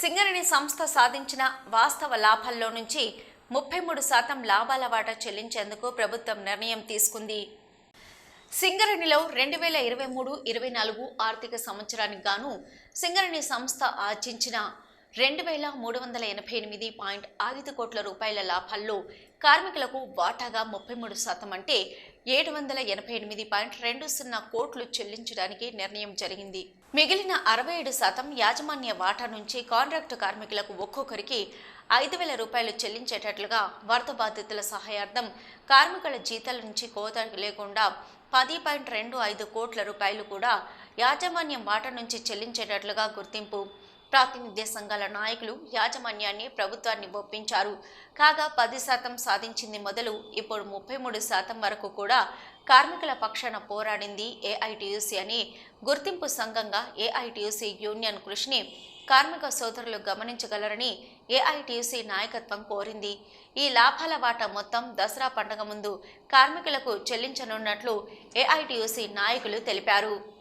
సింగరేణి సంస్థ సాధించిన వాస్తవ లాభాల్లో నుంచి ముప్పై మూడు శాతం లాభాల వాటా చెల్లించేందుకు ప్రభుత్వం నిర్ణయం తీసుకుంది. సింగరేణిలో రెండు వేల ఇరవై మూడు ఇరవై నాలుగు ఆర్థిక సంవత్సరానికి గాను సింగరేణి సంస్థ ఆర్జించిన రెండు వేల మూడు వందల ఎనభై ఎనిమిది పాయింట్ ఐదు కోట్ల రూపాయల లాభాల్లో కార్మికులకు వాటాగా ముప్పై మూడు శాతం అంటే ఏడు వందల ఎనభై ఎనిమిది పాయింట్ రెండు సున్నా కోట్లు చెల్లించడానికి నిర్ణయం జరిగింది. మిగిలిన అరవై ఏడు శాతం యాజమాన్య వాటా నుంచి కాంట్రాక్టు కార్మికులకు ఒక్కొక్కరికి ఐదు వేల రూపాయలు చెల్లించేటట్లుగా వరద బాధితుల సహాయార్థం కార్మికుల జీతాల నుంచి కోత లేకుండా పది పాయింట్ రెండు ఐదు కోట్ల రూపాయలు కూడా యాజమాన్యం వాటా నుంచి చెల్లించేటట్లుగా గుర్తింపు ప్రాతినిధ్య సంఘాల నాయకులు యాజమాన్యాన్ని ప్రభుత్వాన్ని ఒప్పించారు. కాగా పది శాతం సాధించింది మొదలు ఇప్పుడు ముప్పై మూడు శాతం వరకు కూడా కార్మికుల పక్షాన పోరాడింది ఏఐటియుసి అని గుర్తింపు సంఘంగా ఏఐటియుసి యూనియన్ కృషిని కార్మిక సోదరులు గమనించగలరని ఏఐటియుసి నాయకత్వం కోరింది. ఈ లాభాల వాటా మొత్తం దసరా పండగ ముందు కార్మికులకు చెల్లించనున్నట్లు ఏఐటియుసి నాయకులు తెలిపారు.